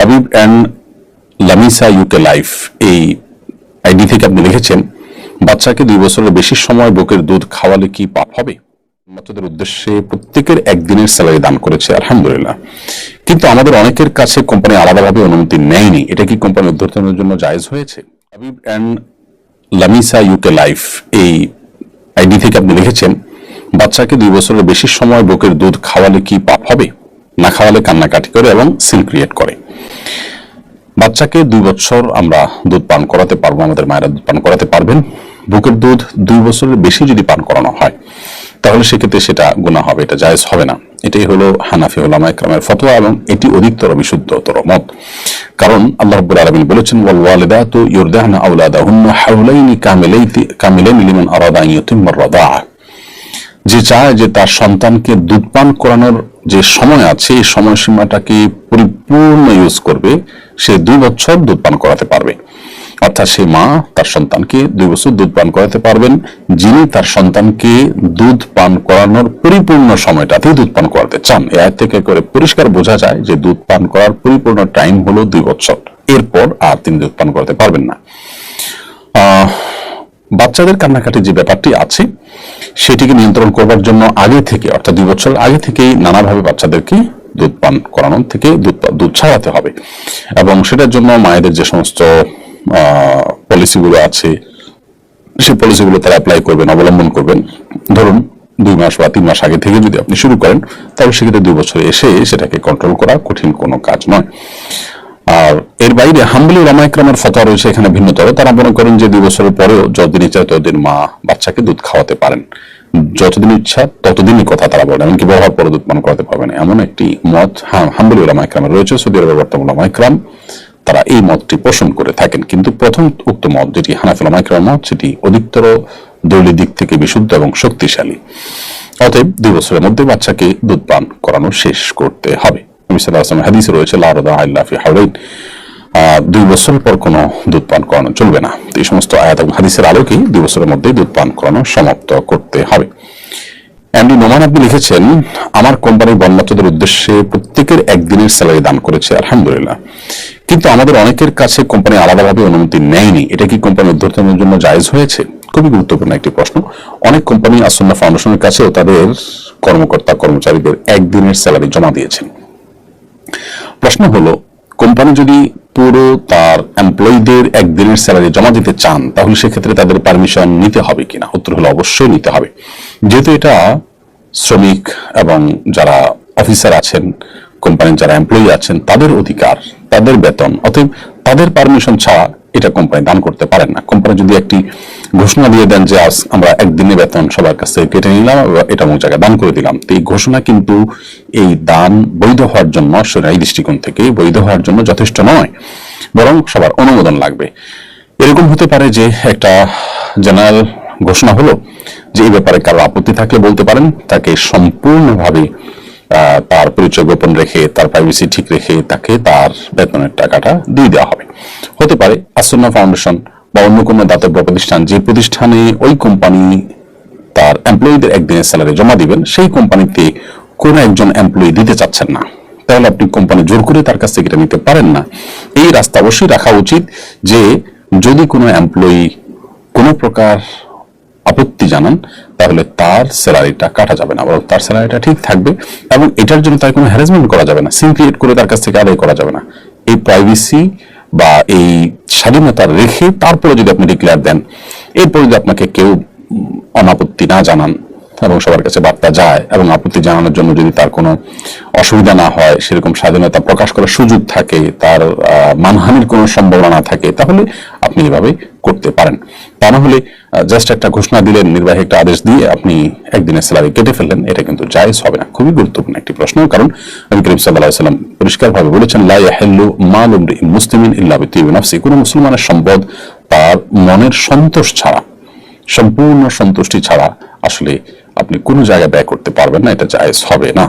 Habib and Lamisa UK life এই ID থেকে আপনি লিখেছেন বাচ্চাকে দুই বছরের বেশি সময় বুকের দুধ খাওয়ালে কি পাপ হবে? বাচ্চাদের উদ্দেশ্যে প্রত্যেকের একদিনের স্যালারি দান করেছে, আলহামদুলিল্লাহ। কিন্তু আমাদের অনেকের কাছে কোম্পানি আলাদাভাবে অনুমতি নেয়নি। এটা কি কোম্পানি উদ্বোধনের জন্য জায়েজ হয়েছে? Habib and Lamisa UK life এই আইডি থেকে আপনি লিখেছেন বাচ্চাকে দুই বছরের বেশি সময় বুকের দুধ খাওয়ালে কি পাপ হবে? না খাওয়ালে কান্নাকাটি করে এবং সিল ক্রিয়েট করে। বাচ্চাকে দুই বছর আমরা দুধ পান করাতে পারব, আমাদের মায়েরা দুধ পান করাতে পারবেন। বুকের দুধ দুই বছরের বেশি যদি পান করানো হয়, তাহলে সেক্ষেত্রে সেটা গুণা হবে, এটা জায়েজ হবে না। এটাই হলো হানাফি ওলামা ইকরামের ফতোয়া এবং এটি অধিকতর বিশুদ্ধতর মত। কারণ আল্লাহ রাব্বুল আলামিন বলেছেন, ওয়াল ওয়ালিদাতু ইউরদাহনা আওলাদাহুন্না হাওলাইনি কামিলাইতি, কামিলাইনি লিমান আরাদা আন ইউতিম্মার রাদাআ যে চায় যে তার সন্তানকে দুধ পান করানোর যে সময় আছে, এই সময়সীমাটাকে পরিপূর্ণ ইউজ করবে, সে দুই বছর দুধ পান করাতে পারবে। অর্থাৎ সে মা তার সন্তানকে দুই বছর দুধ পান করাতে পারবেন, যিনি তার সন্তানকে দুধ পান করানোর পরিপূর্ণ সময়টাতেই দুধ পান করাতে চান। এ থেকে করে পরিষ্কার বোঝা যায় যে দুধ পান করার পরিপূর্ণ টাইম হলো দুই বছর। এরপর আর তিনি দুধ পান করাতে পারবেন না। বাচ্চাদের কান্নাকাটির যে ব্যাপারটি আছে, সেটিকে নিয়ন্ত্রণ করবার জন্য আগে থেকে, অর্থাৎ দুই বছর আগে থেকেই নানাভাবে বাচ্চাদেরকে দুধ পান করানো থেকে দুধ দুধ ছাড়াতে হবে। এবং সেটার জন্য মায়েদের যে সমস্ত পলিসিগুলো আছে, সেই পলিসিগুলো তারা অ্যাপ্লাই করবেন, অবলম্বন করবেন। ধরুন, দুই মাস বা তিন মাস আগে থেকে যদি আপনি শুরু করেন, তাহলে সেক্ষেত্রে দুই বছর এসে সেটাকে কন্ট্রোল করা কঠিন কোনো কাজ নয়। আর এর বাইরে হাম্বলি রামাইক্রামের ফতোয়া রয়েছে, এখানে ভিন্নতর। তারা মনে করেন যে দুই বছরের পরেও যতদিন ইচ্ছা ততদিন মা বাচ্চাকে দুধ খাওয়াতে পারেন। যতদিন ইচ্ছা ততদিনই কথা তারা বলেন, এমনকি ব্যবহার পরে দুধ পান করাতে পারবেন এমন একটি মত হাম্বলি রামাইক্রামের রয়েছে। সৌদি আরবের বর্তমান রামাইক্রাম তারা এই মতটি পোষণ করে থাকেন। কিন্তু প্রথম উক্ত মত যেটি হানাফিলা মাইক্রাম মত, সেটি অধিকতর দলীয় দিক থেকে বিশুদ্ধ এবং শক্তিশালী। অতএব দুই বছরের মধ্যে বাচ্চাকে দুধ পান করানো শেষ করতে হবে। আলাইহি ওয়াসাল্লাম হাদিসে রয়েছে, লা রাদা ইল্লা ফি হাওলাইন। দুই বছরের পর কোনো দুধ পান করানো চলবে না। এই সমস্ত আয়াত এবং হাদিসের আলোকেই দুই বছরের মধ্যেই দুধ পান করানো সমাপ্ত করতে হবে। এমডি নোমান আপনি লিখেছেন, আমার কোম্পানির বনমাত্রদের উদ্দেশ্যে প্রত্যেকের একদিনের স্যালারি দান করেছে, আলহামদুলিল্লাহ। কিন্তু আমাদের অনেকের কাছে কোম্পানি আলাদাভাবে অনুমতি নেয়নি। এটা কি কোম্পানি উদ্বোধনের জন্য জায়েজ হয়েছে? খুবই গুরুত্বপূর্ণ একটি প্রশ্ন। অনেক কোম্পানি আসন্না ফাউন্ডেশনের কাছেও তাদের কর্মকর্তা কর্মচারীদের একদিনের স্যালারি জমা দিয়েছেন। প্রশ্ন হলো, কোম্পানি যদি পুরো তার এমপ্লয়ীদের একদিনের স্যালারি জমা দিতে চান, তাহলে সেক্ষেত্রে তাদের পারমিশন নিতে হবে কিনা? উত্তর হলো অবশ্যই নিতে হবে। যেহেতু এটা শ্রমিক এবং যারা অফিসার আছেন, কোম্পানির যারা এমপ্লয়ি আছেন, তাদের অধিকার, তাদের বেতন, অতএব তাদের পারমিশন ছাড়া এটা কোম্পানি দান করতে পারেন না। কোম্পানি যদি একটি ঘোষণা দিয়ে দেন যে আজ আমরা একদিনে বেতন সবার কাছ থেকে কেটে নিলাম, এটা অমুক জায়গায় দান করে দিলাম। তো এই ঘোষণা কিন্তু এই দান বৈধ হওয়ার জন্য এই দৃষ্টিকোণ থেকে বৈধ হওয়ার জন্য যথেষ্ট নয়, বরং সবার অনুমোদন লাগবে। এরকম হতে পারে যে একটা জেনারেল ঘোষণা হলো যে এই ব্যাপারে কারও আপত্তি থাকলে বলতে পারেন, তাকে সম্পূর্ণভাবে তার পরিচয় গোপন রেখে, তার প্রাইভেসি ঠিক রেখে তাকে তার বেতনের টাকাটা দিয়ে দেওয়া হবে। হতে পারে আসন্না ফাউন্ডেশন বা অন্য কোনো দাতব্য প্রতিষ্ঠান যে প্রতিষ্ঠানে ওই কোম্পানি তার এমপ্লয়ীদের একদিনের স্যালারি জমা দিবেন, সেই কোম্পানিতে কোন একজন এমপ্লয়ি দিতে চাচ্ছেন না। তাহলে আপনি কোম্পানি জোর করে তার কাছ থেকে এটা নিতে পারেন না। এই রাস্তা অবশ্যই রাখা উচিত যে যদি কোনো এমপ্লয়ি কোনো প্রকার জানান, তাহলে তার স্যালারিটা কাটা যাবে না, বরং তার স্যালারিটা ঠিক থাকবে এবং এটার জন্য তার কোনো হ্যারাসমেন্ট করা যাবে না সিম ক্রিয়েট করে তার কাছ থেকে আদায় করা যাবে না। এই প্রাইভেসি বা এই স্বাধীনতা রেখে তারপরে যদি আপনি ডিক্লেয়ার দেন, এরপরে যদি আপনাকে কেউ অনাপত্তি না জানান এবং সবার কাছে বার্তা যায় এবং আপত্তি জানানোর জন্য যদি তার কোনো অসুবিধা না হয়, সেরকম স্বাধীনতা প্রকাশ করার সুযোগ থাকে, তার মানহানির কোনো সম্ভাবনা থাকে, তাহলে আপনি এভাবে করতে পারেন। তা না হলে জাস্ট একটা ঘোষণা দিলেন, নির্বাহী একটা আদেশ দিয়ে আপনি একদিনের স্যালারি কেটে ফেললেন, এটা কিন্তু জায়েজ হবে না। খুবই গুরুত্বপূর্ণ একটি প্রশ্ন, কারণ নবী করিম আলাইহি সাল্লাম পরিষ্কারভাবে বলেছেন লাই ইয়াহিল্লু মাল মুসলিমিন ইল্লা বিতিবি নাফসি। কোনো মুসলমানের সম্পদ তার মনের সন্তোষ ছাড়া, সম্পূর্ণ সন্তুষ্টি ছাড়া আসলে আপনি কোনো জায়গায় ব্যয় করতে পারবেন না এটা জায়েজ হবে না।